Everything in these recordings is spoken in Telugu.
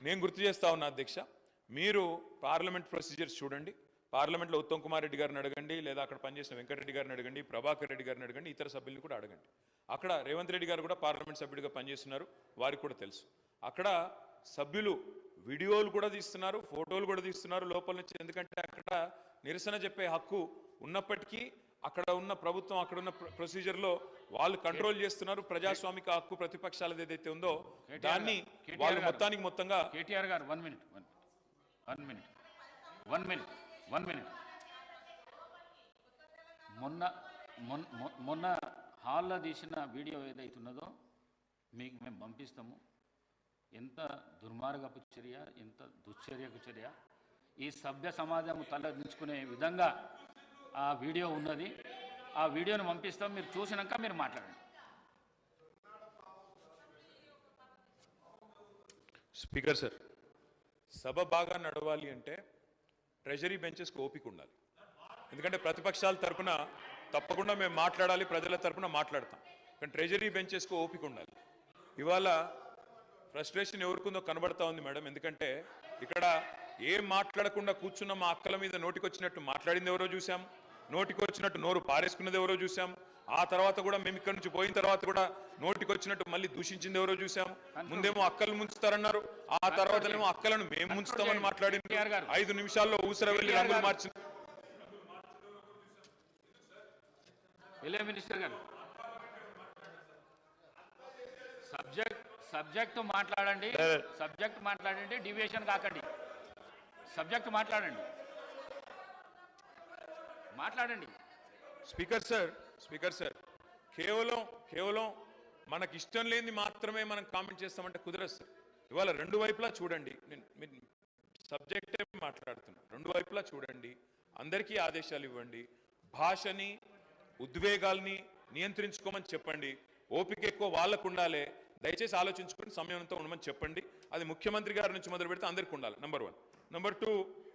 నేను గుర్తు చేస్తా ఉన్నా అధ్యక్ష మీరు పార్లమెంట్ ప్రొసీజర్స్ చూడండి. పార్లమెంట్లో ఉత్తమ్ కుమార్ రెడ్డి గారిని అడగండి లేదా అక్కడ పనిచేసిన వెంకటరెడ్డి గారిని అడగండి ప్రభాకర్ రెడ్డి గారిని అడగండి ఇతర సభ్యులు కూడా అడగండి. అక్కడ రేవంత్ రెడ్డి గారు కూడా పార్లమెంట్ సభ్యుడిగా పనిచేస్తున్నారు వారికి కూడా తెలుసు. అక్కడ సభ్యులు వీడియోలు కూడా తీస్తున్నారు ఫోటోలు కూడా తీస్తున్నారు లోపల నుంచి ఎందుకంటే అక్కడ నిరసన చెప్పే హక్కు ఉన్నప్పటికీ అక్కడ ఉన్న ప్రభుత్వం అక్కడ ఉన్న ప్రొసీజర్లో వాళ్ళు కంట్రోల్ చేస్తున్నారు ప్రజాస్వామిక హక్కు ప్రతిపక్షాలది ఏదైతే ఉందో దాన్ని వాళ్ళు. మొత్తానికి మొత్తంగా కేటీఆర్ గారు one minute one minute one minute one minute మొన్న మొన్న హాల్లో తీసిన వీడియో ఏదైతే ఉన్నదో మీకు మేము పంపిస్తాము. ఎంత దుర్మార్గపు చర్య ఎంత దుశ్చర్యకు చర్య. ఈ సభ్య సమాజం తలదించుకునే విధంగా ఆ వీడియో ఉన్నది. ఆ వీడియోను పంపిస్తాం మీరు చూసినాక మీరు మాట్లాడండి. స్పీకర్ సార్ సభ బాగా నడవాలి అంటే ట్రెజరీ బెంచెస్కి ఓపిక ఉండాలి. ఎందుకంటే ప్రతిపక్షాల తరపున తప్పకుండా మేము మాట్లాడాలి ప్రజల తరపున మాట్లాడతాం. కానీ ట్రెజరీ బెంచెస్కి ఓపిక ఉండాలి. ఇవాళ ఫ్రస్ట్రేషన్ ఎవరికుందో కనబడతా ఉంది మేడం. ఎందుకంటే ఇక్కడ ఏం మాట్లాడకుండా కూర్చున్న మా అక్కల మీద నోటికొచ్చినట్టు మాట్లాడింది ఎవరో చూసాం నోటికొచ్చినట్టు నోరు పారేసుకున్నది ఎవరో చూసాం ఆ తర్వాత కూడా మేము ఇక్కడ నుంచి పోయిన తర్వాత కూడా నోటికొచ్చినట్టు మళ్ళీ దూషించింది ఎవరో చూసాం ముందేమో అక్కలు ముంచుతారన్నారు. ఆ తర్వాతనేమో అక్కలను మేము ముంచుతామని గారు. ఐదు నిమిషాల్లో ఊసర వెళ్ళి రంగులు. మార్చింది మినిస్టర్ గారు. సబ్జెక్ట్ సబ్జెక్ట్ మాట్లాడండి. సబ్జెక్ట్ మాట్లాడండి డివియేషన్ కాకండి. సబ్జెక్ట్ మాట్లాడండి. మాట్లాడండి. స్పీకర్ సార్ స్పీకర్ సార్ కేవలం కేవలం మనకి ఇష్టం లేని మాత్రమే మనం కామెంట్ చేస్తామంటే కుదరదు సార్. ఇవాళ రెండు వైపులా చూడండి. నేను సబ్జెక్టే మాట్లాడుతున్నాను రెండు వైపులా చూడండి. అందరికీ ఆదేశాలు ఇవ్వండి. భాషని ఉద్వేగాల్ని నియంత్రించుకోమని చెప్పండి. ఓపిక ఎక్కువ వాళ్ళకు ఉండాలి. దయచేసి ఆలోచించుకొని సమయంతో ఉండమని చెప్పండి. అది ముఖ్యమంత్రి గారి నుంచి మొదలు పెడితే అందరికీ ఉండాలి. నెంబర్ వన్ నెంబర్ టూ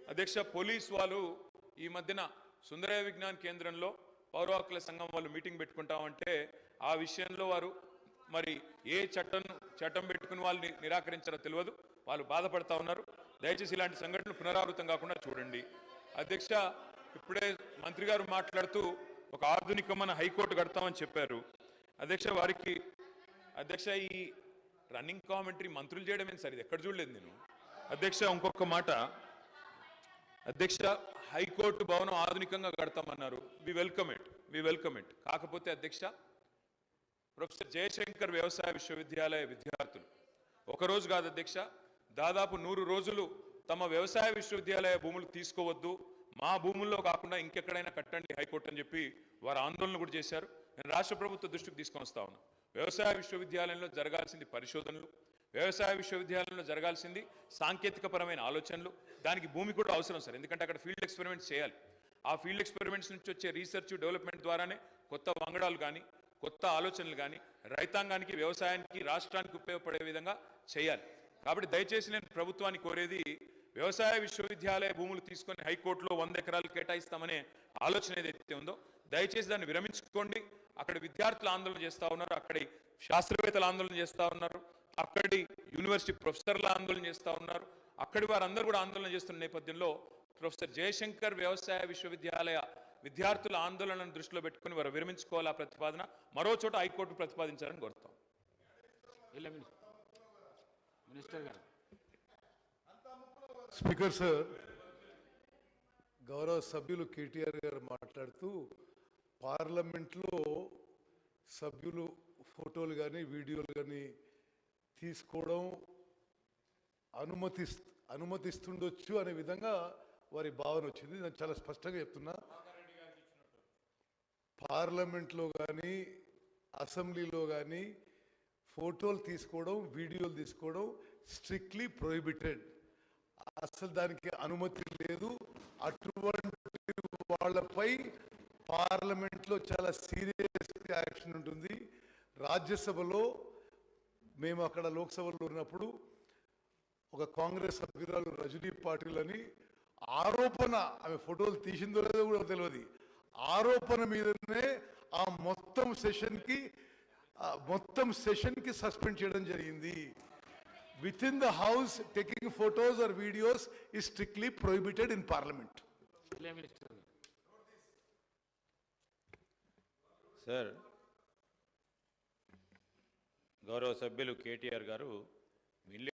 అధ్యక్ష పోలీస్ వాళ్ళు ఈ మధ్యన సుందరయ విజ్ఞాన్ కేంద్రంలో పౌర హక్కుల సంఘం వాళ్ళు మీటింగ్ పెట్టుకుంటామంటే ఆ విషయంలో వారు మరి ఏ చట్టం చట్టం పెట్టుకుని వాళ్ళు నిరాకరించారో తెలియదు. వాళ్ళు బాధపడతా ఉన్నారు. దయచేసి ఇలాంటి సంఘటనలు పునరావృతం కాకుండా చూడండి. అధ్యక్ష ఇప్పుడే మంత్రి గారు మాట్లాడుతూ ఒక ఆధునికమైన హైకోర్టు కడతామని చెప్పారు. అధ్యక్ష వారికి అధ్యక్ష ఈ రన్నింగ్ కామెంటరీ మంత్రులు చేయడం ఏంటి సార్? ఇది ఎక్కడ చూడలేదు నేను. అధ్యక్ష ఇంకొక మాట. అధ్యక్ష హైకోర్టు భవనం ఆధునికంగా కడతామన్నారు. We welcome it we welcome it కాకపోతే అధ్యక్ష ప్రొఫెసర్ జయశంకర్ వ్యవసాయ విశ్వవిద్యాలయ విద్యార్థులు. ఒక రోజు కాదు అధ్యక్ష దాదాపు నూరు రోజులు తమ వ్యవసాయ విశ్వవిద్యాలయ భూములు తీసుకోవద్దు. మా భూముల్లో కాకుండా ఇంకెక్కడైనా కట్టండి హైకోర్టు అని చెప్పి వారు ఆందోళన కూడా చేశారు. నేను రాష్ట్ర ప్రభుత్వ దృష్టికి తీసుకొని వస్తా ఉన్నా. వ్యవసాయ విశ్వవిద్యాలయంలో జరగాల్సింది పరిశోధనలు వ్యవసాయ విశ్వవిద్యాలయంలో జరగాల్సింది సాంకేతికపరమైన ఆలోచనలు. దానికి భూమి కూడా అవసరం సార్. ఎందుకంటే అక్కడ ఫీల్డ్ ఎక్స్పెరిమెంట్స్ చేయాలి. ఆ ఫీల్డ్ ఎక్స్పెరిమెంట్స్ నుంచి వచ్చే రీసెర్చ్ డెవలప్మెంట్ ద్వారానే కొత్త వంగడాలు కానీ కొత్త ఆలోచనలు కానీ రైతాంగానికి వ్యవసాయానికి రాష్ట్రానికి ఉపయోగపడే విధంగా చేయాలి. కాబట్టి దయచేసి నేను ప్రభుత్వాన్ని కోరేది వ్యవసాయ విశ్వవిద్యాలయ భూములు తీసుకొని హైకోర్టులో వంద ఎకరాలు కేటాయిస్తామనే ఆలోచన ఏదైతే ఉందో దయచేసి దాన్ని విరమించుకోండి. అక్కడ విద్యార్థులు ఆందోళన చేస్తూ ఉన్నారు. అక్కడి శాస్త్రవేత్తలు ఆందోళన చేస్తూ ఉన్నారు. అక్కడి యూనివర్సిటీ ప్రొఫెసర్లు ఆందోళన చేస్తా ఉన్నారు. అక్కడి వారందరూ కూడా ఆందోళన చేస్తున్న నేపథ్యంలో ప్రొఫెసర్ జయశంకర్ వ్యవసాయ విశ్వవిద్యాలయ విద్యార్థుల ఆందోళనను దృష్టిలో పెట్టుకుని వారు విరమించుకోవాలి ప్రతిపాదన? మరో చోట హైకోర్టు ప్రతిపాదించాలని కోరుతాం. మినిస్టర్ మినిస్టర్ గారు. స్పీకర్ సార్ గౌరవ సభ్యులు కేటీఆర్ గారు మాట్లాడుతూ పార్లమెంట్లో సభ్యులు ఫోటోలు కానీ వీడియోలు కానీ తీసుకోవడం అనుమతి అనుమతిస్తుండొచ్చు అనే విధంగా వారి భావన వచ్చింది. నేను చాలా స్పష్టంగా చెప్తున్నా. పార్లమెంట్లో కానీ అసెంబ్లీలో కానీ ఫోటోలు తీసుకోవడం వీడియోలు తీసుకోవడం స్ట్రిక్ట్లీ ప్రొహిబిటెడ్. అసలు దానికి అనుమతి లేదు. అటువంటి వాళ్ళపై పార్లమెంట్లో చాలా సీరియస్ యాక్షన్ ఉంటుంది. రాజ్యసభలో మేము అక్కడ లోక్సభలో ఉన్నప్పుడు ఒక కాంగ్రెస్ సభ్యురాలు రజనీ పాటిల్ అని ఆరోపణ ఆమె ఫోటోలు తీసిందో లేదో కూడా తెలియదు ఆరోపణ మీదనే ఆ మొత్తం సెషన్కి మొత్తం సెషన్కి సస్పెండ్ చేయడం జరిగింది within the house, taking photos or videos is strictly prohibited in parliament. ఇట్లే మినిస్టర్ గారు. సార్ గౌరవ సభ్యులు కేటీఆర్ గారు